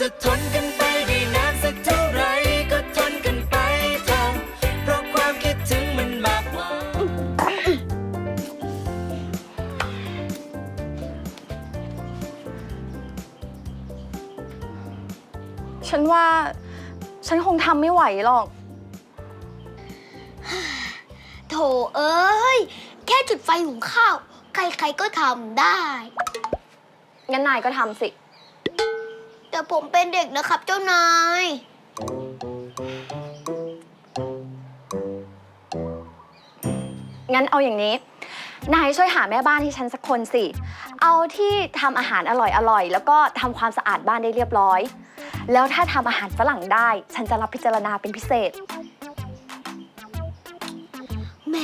จะทนกันไปได้นานสักเท่าไหรก็ทนกันไปเถอะเพราะความคิดถึงมันมากกว่าฉันว่าฉันคงทำไม่ไหวหรอก โถเอ้ย แค่จุดไฟหุงข้าว ใครๆก็ทำได้ งั้นนายก็ทำสิแต่ ผมเป็นเด็กนะครับ เจ้านาย งั้นเอาอย่างนี้ นายช่วยหาแม่บ้านให้ฉันสักคนสิ เอาที่ทำอาหารอร่อยๆ แล้วก็ทำความสะอาดบ้านได้เรียบร้อย แล้วถ้าทำอาหารฝรั่งได้ ฉันจะรับพิจารณาเป็นพิเศษ แหม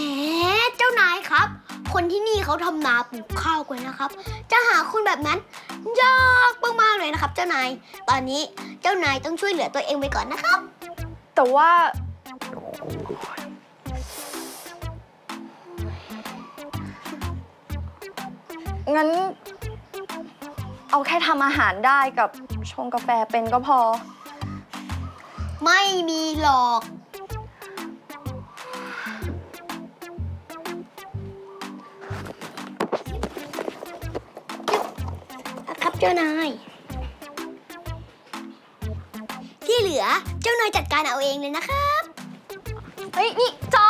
เจ้านายครับ คนที่นี่เขาทำนาปลูกข้าวกันนะครับ จะหาคนแบบนั้นยากมากๆเลยนะครับ เจ้านาย ตอนนี้เจ้านายต้องช่วยเหลือตัวเองไว้ก่อนนะครับ แต่ว่างั้น เอาแค่ทำอาหารได้กับชงกาแฟเป็นก็พอ ไม่มีหรอก เจ้านาย ที่เหลือเจ้านายจัดการเอาเองเลยนะครับ เฮ้ย นี่จอ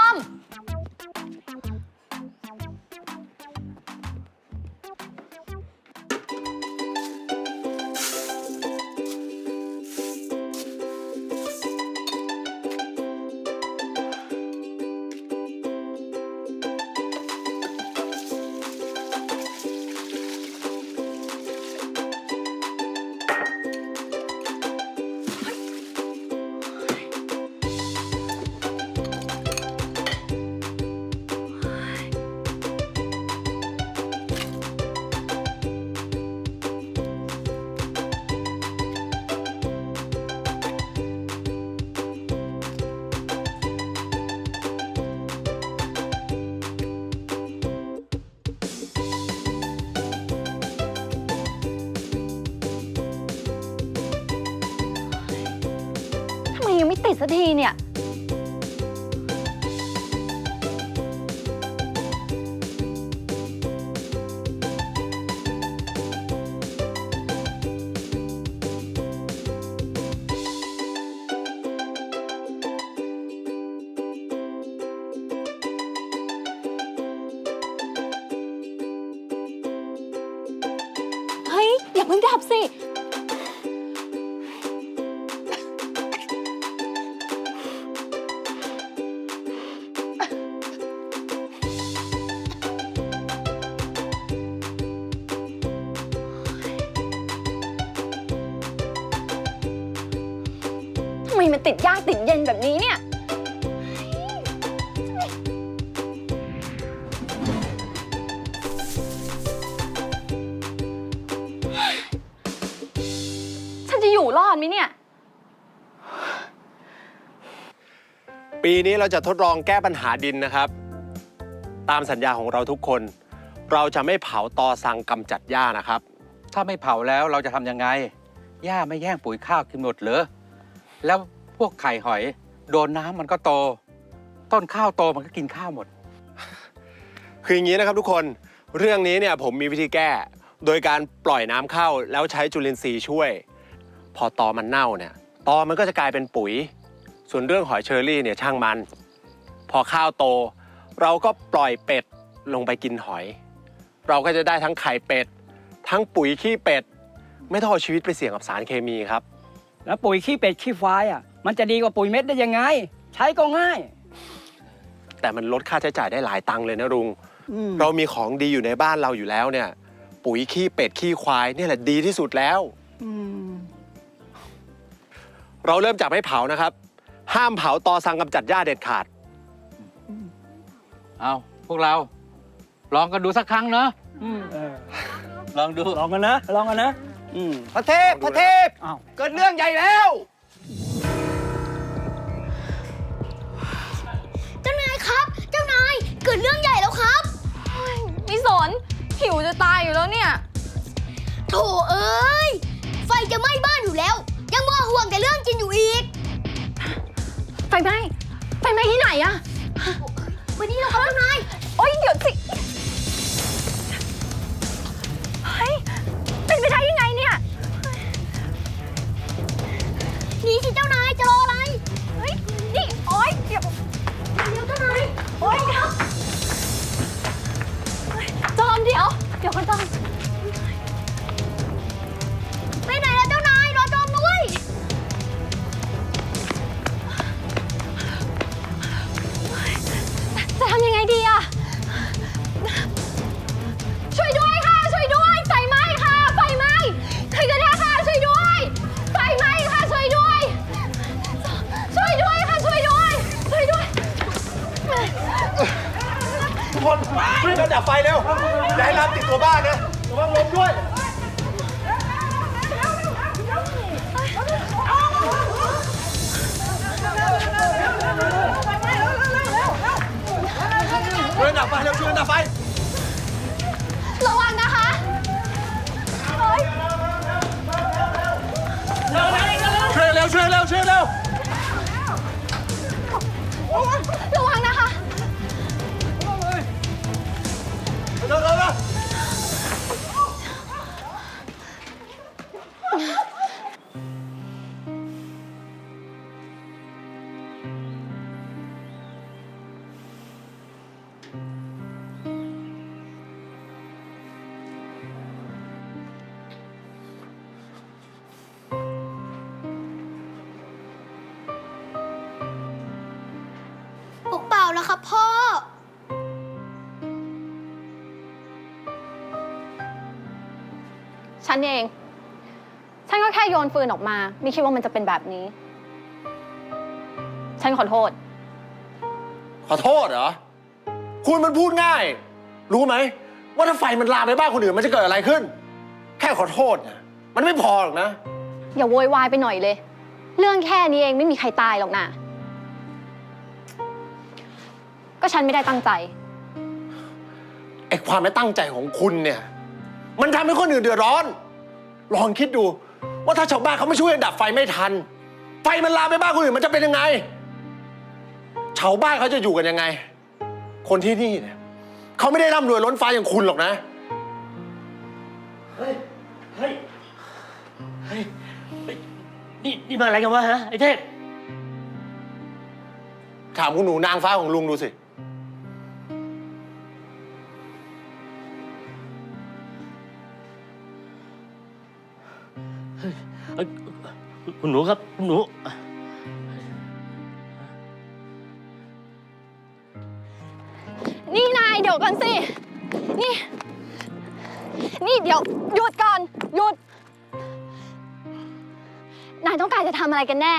กทีเนี่ย เฮ้ย อย่าเพิ่งดับสิ ติดยากติดเย็นแบบนี้เนี่ย ฉันจะอยู่รอดไหมเนี่ย ปีนี้เราจะทดลองแก้ปัญหาดินนะครับ ตามสัญญาของเราทุกคน เราจะไม่เผาตอสังกำจัดหญ้านะครับ ถ้าไม่เผาแล้วเราจะทำยังไงหญ้าไม่แย่งปุ๋ยข้าวกินหมดเหรอแล้ว พวกไข่หอย โดนน้ำมันก็โต ต้นข้าวโตมันก็กินข้าวหมด คืออย่างนี้นะครับทุกคนเรื่องนี้เนี่ยผมมีวิธีแก้ โดยการปล่อยน้ำเข้าแล้วใช้จุลินทรีย์ช่วย พอตอมันเน่าเนี่ยตอมันก็จะกลายเป็นปุ๋ย ส่วนเรื่องหอยเชอรี่เนี่ยช่างมัน พอข้าวโต เราก็ปล่อยเป็ดลงไปกินหอย เราก็จะได้ทั้งไข่เป็ด ทั้งปุ๋ยขี้เป็ด ไม่ต้องเอาชีวิตไปเสี่ยงกับสารเคมีครับ แล้วปุ๋ยขี้เป็ดขี้ควายอะ มันจะดีกว่าปุ๋ยเม็ดได้ยังไง ใช้ก็ง่าย แต่มันลดค่าใช้จ่ายได้หลายตังค์เลยนะลุงเรามีของดีอยู่ในบ้านเราอยู่แล้วเนี่ย ปุ๋ยขี้เป็ดขี้ควายเนี่ยแหละดีที่สุดแล้วเราเริ่มจากไม่เผานะครับ ห้ามเผาตอสังกำจัดหญ้าเด็ดขาด เอาพวกเรา ลองกันดูสักครั้งเนอะเออลองดู ลองกันนะ ลองกันนะ อืมพระเทพพระเทพ อ้าว เกิดเรื่องใหญ่แล้วินอยู่อีก ไฟไหม้ไฟไหม้ที่ไหนอะวันนี้เหรอคะคุณนายโอ๊ยเดี๋ยวสิ น้ำติดตัวบ้านนะระวังลมด้วย ช่วยดับไฟเร็วช่วยดับไฟ ระวังนะคะช่วยเร็วช่วยเร็วช่วยเร็ว ระวัง ครับพ่อ ฉันเอง ฉันก็แค่โยนฟืนออกมา ไม่คิดว่ามันจะเป็นแบบนี้ ฉันขอโทษ ขอโทษเหรอ คุณมันพูดง่าย รู้ไหม ว่าถ้าไฟมันลามไปบ้านคนอื่นมันจะเกิดอะไรขึ้น แค่ขอโทษเนี่ยมันไม่พอหรอกนะ อย่าโวยวายไปหน่อยเลย เรื่องแค่นี้เองไม่มีใครตายหรอกนะ ก็ฉันไม่ได้ตั้งใจ ไอ้ความไม่ตั้งใจของคุณเนี่ย มันทำให้คนอื่นเดือดร้อน ลองคิดดู ว่าถ้าชาวบ้านเขาไม่ช่วยดับไฟไม่ทัน ไฟมันลามไปบ้านคนอื่นมันจะเป็นยังไง ชาวบ้านเขาจะอยู่กันยังไง คนที่นี่เนี่ยเขาไม่ได้ร่ำรวยล้นฟ้าอย่างคุณหรอกนะ เฮ้ย เฮ้ย เฮ้ย นี่นี่มาอะไรกันวะฮะไอ้เทพ ถามคุณหนูนางฟ้าของลุงดูสิ คุณหนูครับคุณหนู นี่นายเดี๋ยวก่อนสิ นี่ นี่เดี๋ยวหยุดก่อนหยุด นายต้องการจะทำอะไรกันแน่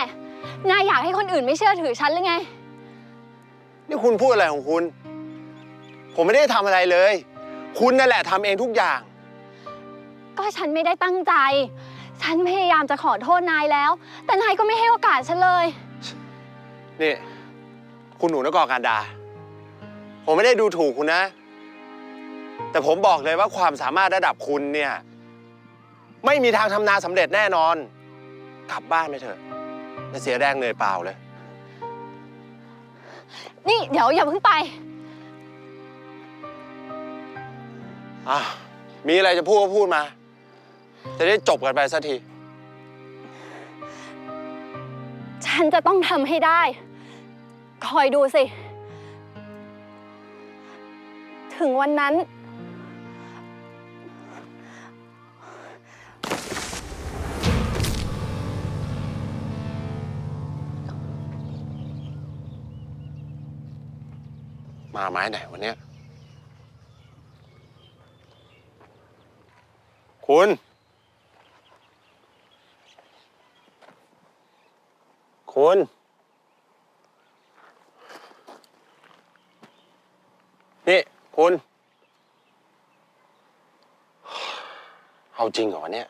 นายอยากให้คนอื่นไม่เชื่อถือฉันหรือไง นี่คุณพูดอะไรของคุณ ผมไม่ได้ทำอะไรเลย คุณนั่นแหละทำเองทุกอย่าง ก็ฉันไม่ได้ตั้งใจ ฉันพยายามจะขอโทษนายแล้ว แต่นายก็ไม่ให้โอกาสฉันเลย นี่ คุณหนูนกอการดา ผมไม่ได้ดูถูกคุณนะ แต่ผมบอกเลยว่าความสามารถระดับคุณเนี่ย ไม่มีทางทำนาสำเร็จแน่นอน กลับบ้านไปเถอะจะเสียแรงเหนื่อยเปล่าเลย นี่เดี๋ยวอย่าเพิ่งไป อะมีอะไรจะพูดก็พูดมา จะได้จบกันไปสักที ฉันจะต้องทำให้ได้ คอยดูสิ ถึงวันนั้น มาไม้ไหนวันเนี้ยคุณ คุณนี่คุณ เอาจริงเหรอเนี่ย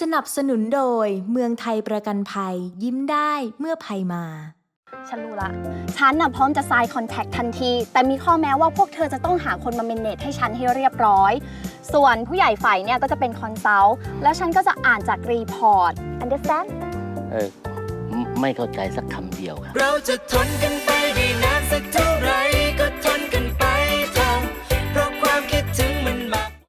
สนับสนุนโดยเมืองไทยประกันภัย ยิ้มได้เมื่อภัยมา ฉันรู้ละ ฉันน่ะพร้อมจะ sign contract ทันที แต่มีข้อแม้ว่าพวกเธอจะต้องหาคนมาเมนเนจให้ฉันให้เรียบร้อย ส่วนผู้ใหญ่ฝ่ายเนี่ยก็จะเป็นคอนซัลท์แล้วฉันก็จะอ่านจากรีพอร์ต understand เออไม่เข้าใจสักคำเดียวครับ เราจะทนกันไปได้นานสักเท่า